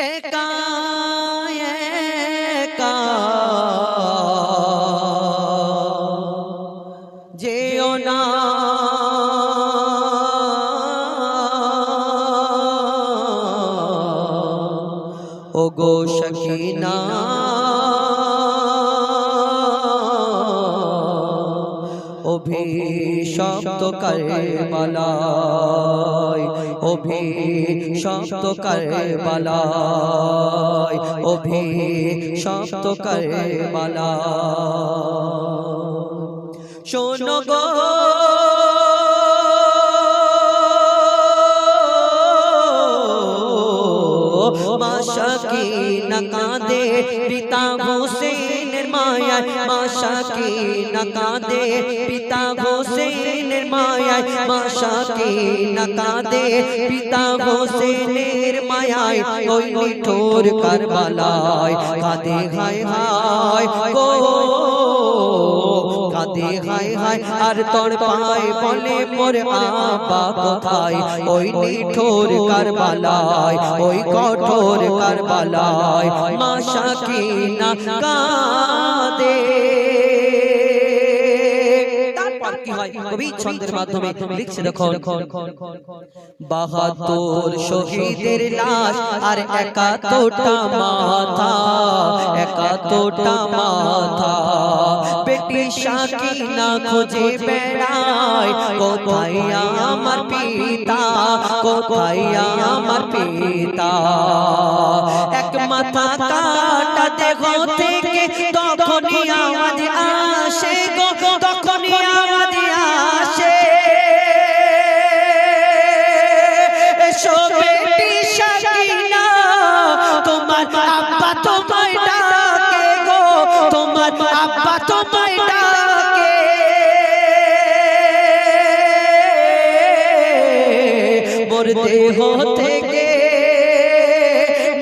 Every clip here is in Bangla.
একা একা যেও না। ও গো সখিনা। অভিশপ্ত করবালায় অভিশপ্ত করবালায় অভিশপ্ত করবালায়। শোনো নকাদে পিতা হোসেনের মায়ায় মাশাকি নকাদে পিতা হোসেনের মায়ায় মাশাকি নকাদে, পিতা হোসেনের মায়ায়, ওই নিঠোর কারবালায়, কাঁদে হায় হায় গো, কাঁদে হায় হায়, আর তোর পায় বলে, মোর আবা কোথায়? ওই নিঠোর কারবালায়, ওই কঠোর কারবালায় মাশা কি কি হয় ছন্দের মাধ্যমে লিখছে দেখো শহীদের লাশ আর একাত্তরটা মাথা একাত্তরটা মাথা শাকিনা খোঁজে বেড়ায় কোথায় আমার পিতা কোথায় আমার পিতা? এক মাথা কাটা দেহ মোর দেহ থেকে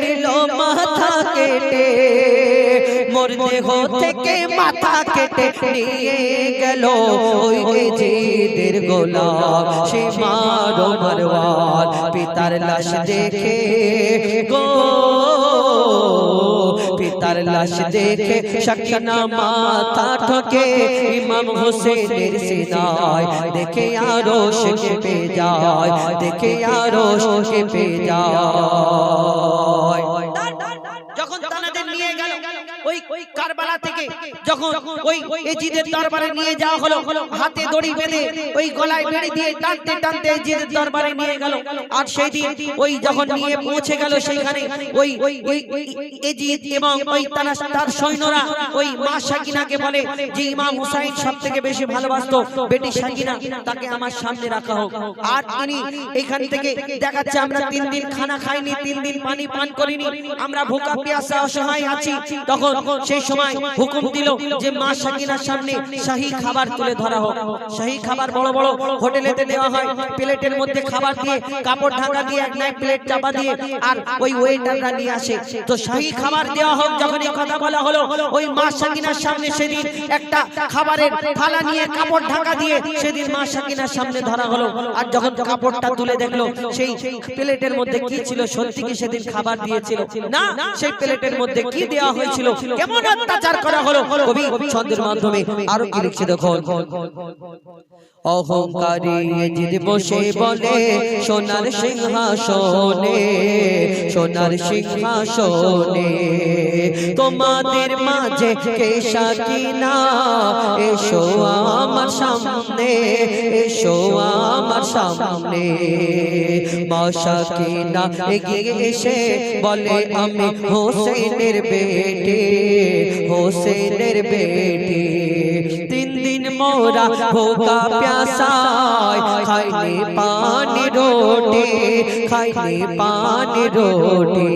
নিল মাথা কেটে, মোর দেহ থেকে মাথা কেটে নিয়ে গেল ওই জিদের গোলাম সে মারো মারওয়ার, পিতার লাশ দেখে, গো পিতার লাশ দেখে সকিনা মাথা ঠকে ইমাম হোসেনের সিনায় দেখে আরও পে যায় দেখে আরও পে যায়। যখন তানাদের নিয়ে গেল ওই কারবালা থেকে যখন ওই এজিদের দরবারে নিয়ে যাওয়া হলো, হাতে দড়ি বেঁধে ওই গলায় দিয়ে টানতে টানতে এজিদের দরবারে নিয়ে গেল। আর সেই দিন ওই যখন নিয়ে পৌঁছে গেল সেইখানে, ওই ওই এজিদ এবং ওই তার সৈন্যরা ওই মা সাকিনাকে বলে যে, ইমাম হুসাইন সব থেকে বেশি ভালোবাসতো বেটি সাকিনা, তাকে আমার সামনে রাখা হোক। আর তিনি এখান থেকে দেখাচ্ছে, আমরা তিন দিন খানা খাইনি, তিন দিন পানি পান করিনি, আমরা ভোকা পিয়াসা অসহায় আছি। তখন সেই সময় হুকুম দিল যে মা সাকিনার সামনে শাহী খাবার তুলে ধরা হোক। শাহী খাবার বড় বড় হোটেলেতে দেওয়া হয় প্লেটের মধ্যে খাবার দিয়ে কাপড় ঢাকা দিয়ে এক নাই প্লেট চাপা দিয়ে আর ওই ওয়েটাররা নিয়ে আসে। তো শাহী খাবার দেওয়া হোক যখন এই কথা বলা হলো ওই মা সাকিনার সামনে সেদিন একটা খাবারের থালা নিয়ে কাপড় ঢাকা দিয়ে সেদিন মা সাকিনার সামনে ধরা হলো। আর যখন কাপড়টা তুলে দেখল সেই প্লেটের মধ্যে কি ছিল সত্যি কি সেদিন খাবার দিয়েছিল না সেই প্লেটের মধ্যে কি দেওয়া হয়েছিল কেমন অত্যাচার করা হলো? কবি ছন্দের মাধ্যমে আরও কি লিখছে দেখো অহংকারী জিদ বসে বলে, সোনার সিংহাসনে সোনার সিংহাসনে। তোমাদের মাঝে কেশা কিনা এসো আমার সামনে, এসো আমার সামনে। মাশা কিনা এগিয়ে এসে বলে, আমি হোসেনের বেটে হোসেনের বেটে। মোরা ভোকা প্যাসায় খাইনি পানি রোটি খাইনি পানি রোটি।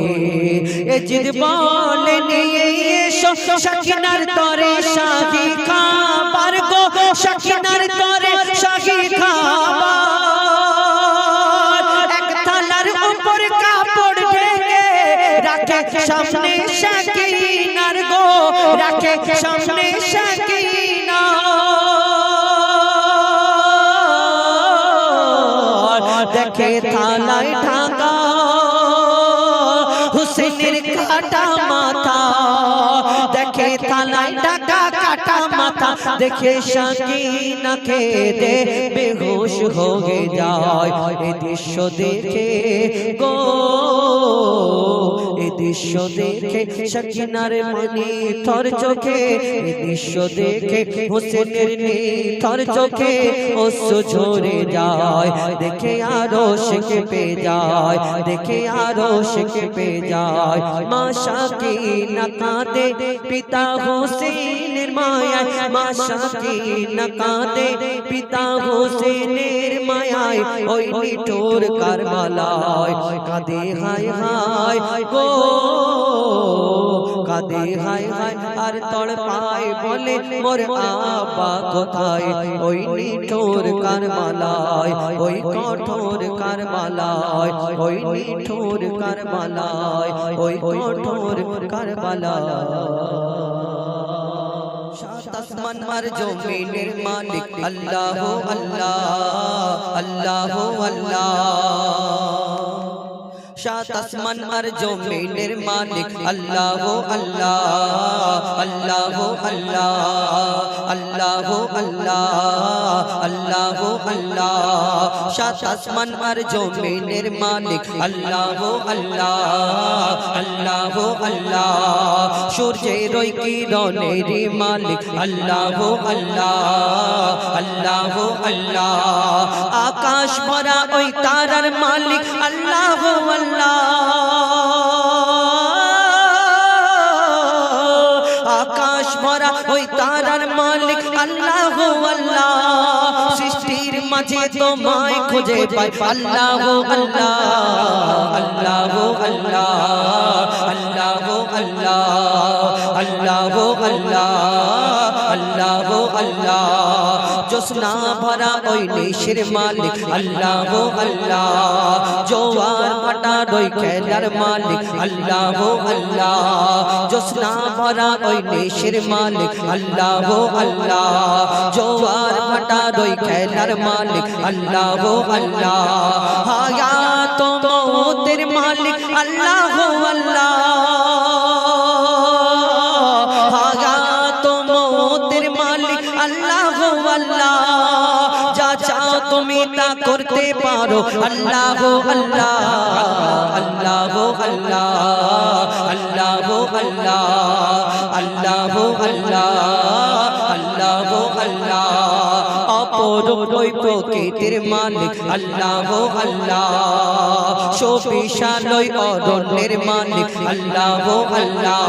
এ জিদ বলে নিয়ে এসো, সখিনার তরে শাহি খাবার গো, সখিনার তরে শাহি খাবার। এক থালার উপর কাপড় ঢেকে রাখে সামনে শাকিনার গো, রাখে সামনে দেখে থানায় ঢাকা হুসেনের কাটা মাথা। দেখে থানায় টাকা কাটা মাথা। দেখে সাকিনাকে দে, বেহুশ হয়ে যায়। এ দৃশ্য দেখে গো এ দৃশ্য দেখে সাকিনার মনে থর চোখে দৃশ্য দেখে হোসেনের থর চোখে ঝরে যায়, দেখে আরও শেখে পে যায়, দেখে আরও শেখে পে যায়। মা সাকিনা কাঁদে, পিতা হোসেনের মায়ায়, মা সাকিনা কাঁদে, পিতা হোসেনের মায়ায়, ওই নিঠোর কারবালায়, কাঁদে হায় হায় গো। কাঁদে হায় হায়, আর তড় পায় বলে, মোর আব্বা কোথায়? ওই নিঠোর কারবালায়, ওই কঠোর কারবালায়, ওই নিঠোর কারবালায়, ওই কঠোর কারবালায়। আসমান আর জমিনের মালিক, আল্লাহ আল্লাহ আল্লাহ আল্লাহ। شاہ تسمن ارجو میرے مالک، اللہ ہو اللہ اللہ ہو اللہ اللہ ہو اللہ اللہ ہو اللہ۔ شاہ تسمن ارجو میرے مالک، اللہ ہو اللہ۔ আল্লাহ আল্লাহ, সূর্যের ওই কিরণের মালিক। আল্লাহ আল্লাহ আল্লাহ আল্লাহ, আকাশ ভরা ওই তারার মালিক। আল্লাহ আল্লাহ। ভরা ওই তারার মালিক আল্লাহ আল্লাহ। সৃষ্টির মাঝে তোমায় খুঁজে পাই। আল্লাহ আল্লাহ আল্লাহ আল্লাহ আল্লাহ আল্লাহ আল্লাহ আল্লাহ আল্লাহ আল্লাহ। জোসনা ভরা ওই নিশির মালিক। আল্লাহ আল্লাহ। জোয়ার পাটা ওই খেলার মালিক। আল্লাহ আল্লাহ। জোসনা ভরা ওই নিশির মালিক। আল্লাহ আল্লাহ। জোয়ার পাটা ওই খেলার মালিক। আল্লাহ আল্লাহ। হায়াত মৌতের মালিক। আল্লাহ আল্লাহ। আল্লাহ আল্লাহ। যা চাও তুমি তা করতে পারো। আল্লাহ আল্লাহ। আল্লাহ আল্লাহ। আল্লাহ আল্লাহ। আল্লাহ আল্লাহ। আল্লাহ আল্লাহ। অপর ওই প্রকৃতির মালিক। আল্লাহ আল্লাহ। শোভিশালয় অরণ্যের মালিক। আল্লাহ আল্লাহ।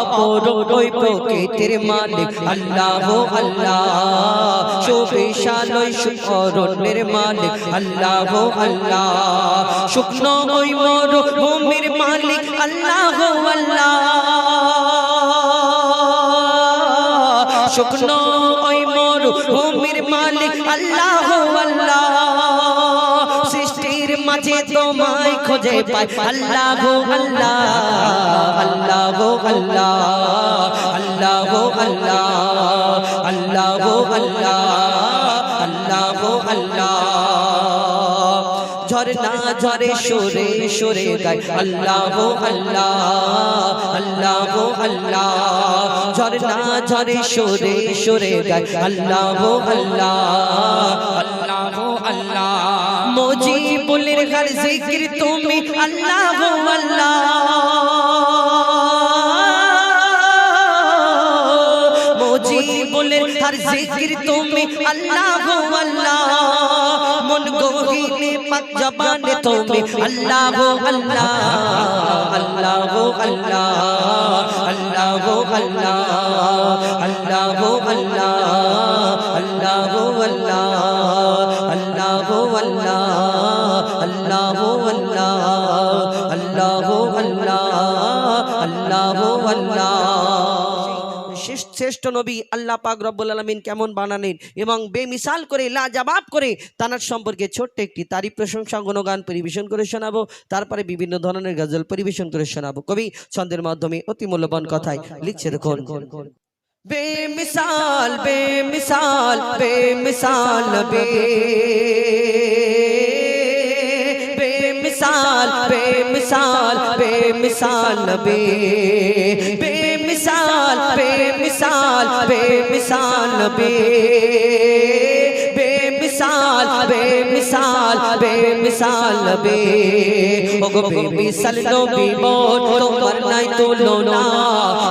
অপর ওই প্রকৃতির মালিক। আল্লাহ আল্লাহ। শোভিশালয় অরণ্যের মালিক। আল্লাহ আল্লাহ। শুকনো ওই মর ভূমির মালিক। আল্লাহ আল্লাহ। শুকনো ওই মর ভূমির মালিক আল্লাহ আল্লাহ। সৃষ্টির মাঝে তোমায় খোঁজে পাই। আল্লাহ আল্লাহ। আল্লাহ আল্লাহ। আল্লাহ আল্লাহ। আল্লাহ আল্লাহ। আল্লাহ আল্লাহ। جھرنا جھرے شورے شورے گئے۔ اللہ وہ اللہ اللہ وہ اللہ۔ جھرنا جھرے، شورے شورے گئے۔ اللہ وہ اللہ اللہ وہ اللہ۔ موجی بلر گھر ذکر تمہیں اللہ وہ اللہ۔ আল্লাহ মজিবুলের হর জিকির তুমি আল্লাহ আল্লাহ। মন গহিনে পাক জবানে তুমি আল্লাহ আল্লাহ। আল্লাহ আল্লাহ। আল্লাহ আল্লাহ। আল্লাহ আল্লাহ। আল্লাহ আল্লাহ। আল্লাহ আল্লাহ। শ্রেষ্ঠ নবী আল্লাহ পাক রব্বুল আলমিন কেমন বানালেন এবং বেমিসাল করে লাজাবাব করে তানার সম্পর্কে ছোট্ট একটি তারই প্রশংসা গুণগান পরিবেশন করে শোনাবো। তারপরে বিভিন্ন ধরনের গজল পরিবেশন করে শোনাবো। কবি ছন্দের মাধ্যমে অতি মূল্যবান কথায় লিখছে দেখুন। বেমিসাল বেমিসাল বেমিসাল নবী বেমিসাল বেমিসাল বেমিসাল নবী बेमिसाल बे बेमिसाल बेमिसाल बेमिसाल बे ओगो बेमिसाल नो बी बोल तो मरना तो लोना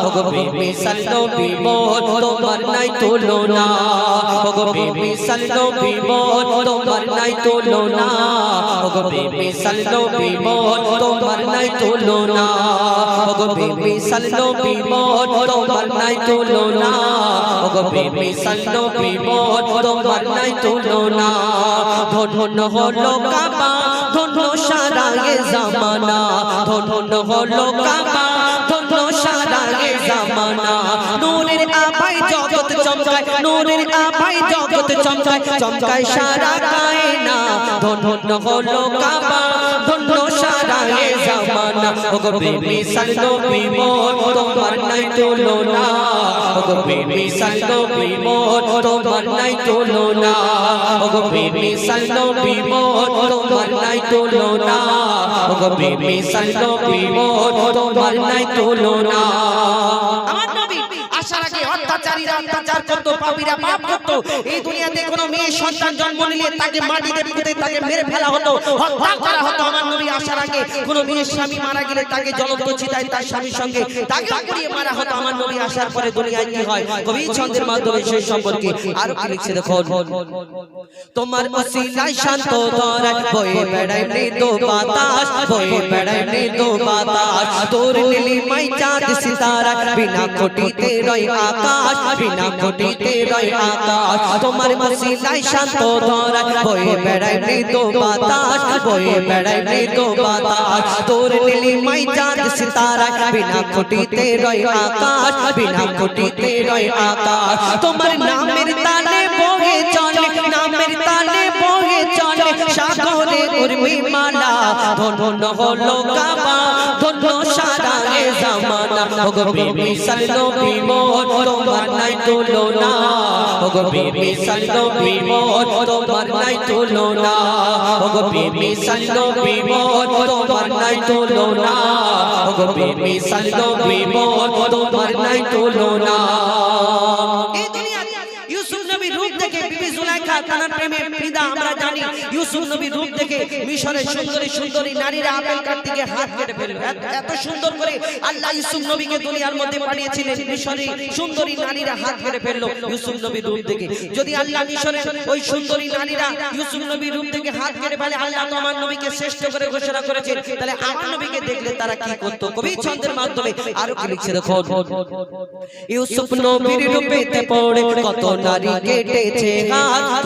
ভগবে মিশাল নবী মোহন তোমার নাই তুলনা। ভগবে মিশাল নবী মোহন তোমার নাই তুলনা। ভগবে মিশাল নবী মোহন তোমার নাই তুলনা। ভগবে মিশাল নবী মোহন তোমার নাই তুলনা। ভগবে মিশাল নবী মোহন তোমার নাই তুলনা। ধন হলো কাবা ধন সারা জামানা। ধন হলো কাবা জামানা। নূরের আভাই জগৎ চমকায় নূরের জগৎ চমকায় চমকায় সারা কায়না। ধন্য হলো কাবা। ধন্য সারা এ জামানা। ওগো বেবি সাল্লো বিমোর তোমার নাই তুলনা। ওগো বেবি সাল্লো বিমোর তোমার নাই তুলনা। ওগো বেবি সাল্লো বিমোর তোমার নাই তুলনা। ওগো বেবি সাল্লো বিমোর তোমার নাই তুলনা। আমার নবী আগে অত্যাচারীরা অত্যাচার পাপীরা পাপ এই দুনিয়াতে কোনো মেয়ে সন্তান জন্ম নিলে তাকে মাটিতে পুঁতে তাকে মেরে ফেলা হতো, হত্যা করা হতো। আমার নবী আসার আগে কোনো মেয়ের স্বামী মারা গেলে তাকে জ্বলন্ত তার স্বামীর সঙ্গে তাকে পুড়িয়ে মারা হতো। আমার নবী আসার পরে দুনিয়ায় কি হয়? কবি ছন্দের মাধ্যমে সেই সম্পর্কে আরও কি লিখছে দেখো তোমার শান্ত মৃদু বাতাস মৃদু বাতাস। তোর চাঁদ সিতারা, বিনা কোটিতে আকাশ। বিনা কোটিতে রয় আকাশ। তোমার ওসিলায় শান্ত ধরায় বয়ে বেড়ায় মৃদু বাতাস, বয়ে বেড়ায় মৃদু বাতাস। তোর নীলি মাই চাঁদ সিতারা বিনা কোটিতে রয় আকাশ, বিনা কোটিতে রয় আকাশ। তোমার নামের তালে উর্মি মালা ধন্য হলো কাবা ধন্য সারা এ জামানা। ওগো বেবি সাল্লো বিমোর, তোমার নাই তুলনা। ওগো বেবি সাল্লো বিমোর, তোমার নাই তুলনা। ওগো বেবি সাল্লো বিমোর, তোমার নাই তুলনা। ওগো বেবি সাল্লো বিমোর, তোমার নাই তুলনা। বিবি প্রেমে ফিদা আমরা জানি। ইউসুফ নবীর রূপ দেখে মিশরের সুন্দরী সুন্দরী নারীরা আপেল কাটতে হাত কেটে ফেলল এত- সুন্দর করে আল্লাহ ইউসুফ নবীকে দুনিয়ার মধ্যে পাঠিয়েছিলেন মিশরে সুন্দরী নারীরা হাত কেটে ফেলল। ইউসুফ নবীর রূপ দেখে। যদি আল্লাহ মিশরের ওই সুন্দরী নারীরা ইউসুফ নবীর রূপ দেখে হাত কেটে ফেলে, আল্লাহ তো আমার নবীকে শ্রেষ্ঠ করে ঘোষণা করেছেন। তাহলে আমার নবীকে দেখলে তারা কি করতো? কবি ছন্দের মাধ্যমে আরও কি লিখছে দেখো ইউসুফ নবীর রূপেতে পড়ে কত নারী কেটেছে, হাত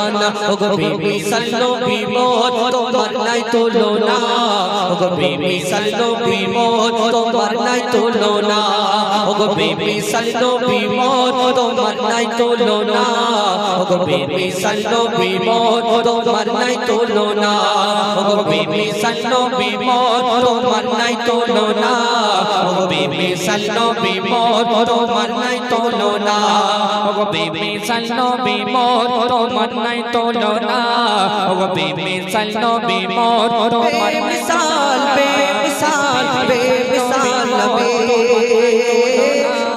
জামানা ওগো বিবি সাল্লো বিমোর তোমার নাই নাই তুলনা। ওগো বিবি সাল্লো বিমোর তোমার নাই নাই তুলনা। ওগো বিবি সাল্লো বিমোর তোমার নাই নাই তুলনা। ওগো তুলনা ওগো বিবি সাল্লো বিমোর তোমার বেমিসাল বেমিসাল বেমিসাল নবী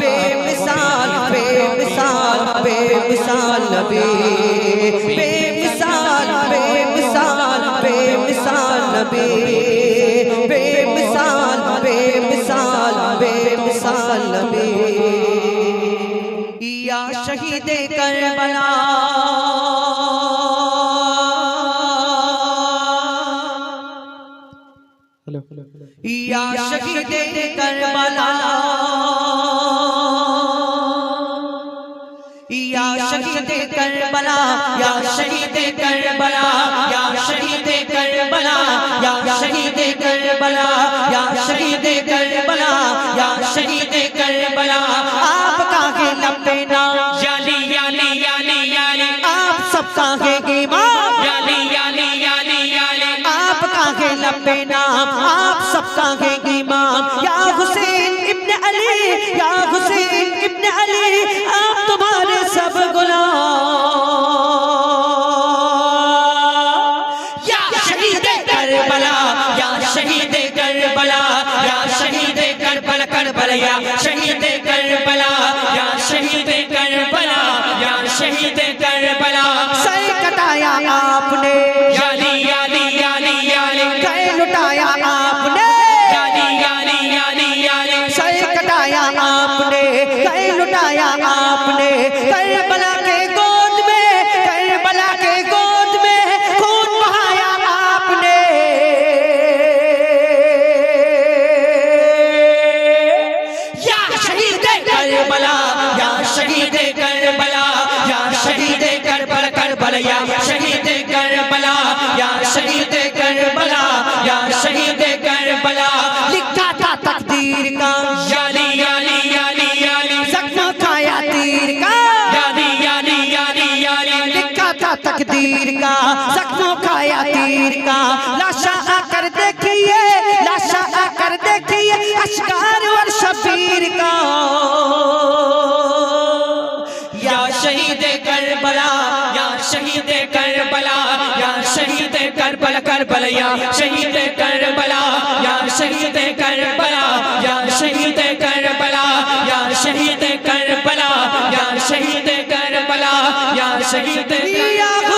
বেমিসাল বেমিসাল বেমিসাল নবী বেমিসাল বেমিসাল বেমিসাল নবী বেমিসাল বেমিসাল বেমিসাল নবী ইয়া শহীদে یا شہید کربلا۔ یا شہید کربلا۔ یا شہید کربلا۔ یا شہید کربلا۔ یا شہید کربلا۔ یا شہید کربلا۔ یا شہید کربلا۔ آپ کا ہے لمبے نام۔ یالی یالی یالی یالی آپ سب کا نام آپ سب کا کٹایا آپ نے کر لٹایا آپ نے کربلا करबला या शहीद करबला या शहीद करबला या शहीद करबला या शहीद करबला या शहीद करबला या शहीद करबला